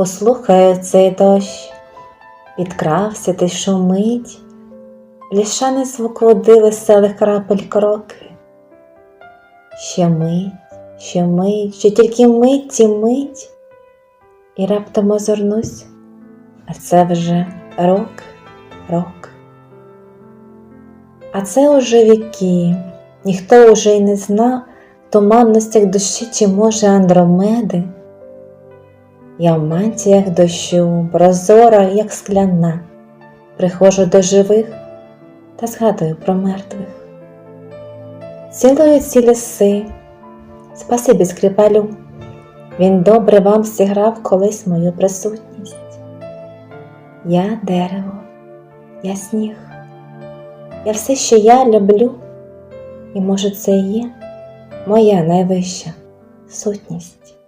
Послухаю цей дощ, підкрався ти шумить, Лішаний звук води веселих крапель кроки. Ще мить, ще мить, ще тільки мить і мить, і раптом озирнусь, а це вже рок, рок. А це уже віки, ніхто уже й не зна в туманностях душі чи може Андромеди. Я в мантіях дощу, прозора, як скляна, приходжу до живих та згадую про мертвих. Цілую ці ліси, спасибі скрипалю, він добре вам зіграв колись мою присутність. Я дерево, я сніг, я все, що я люблю, і може це і є моя найвища сутність.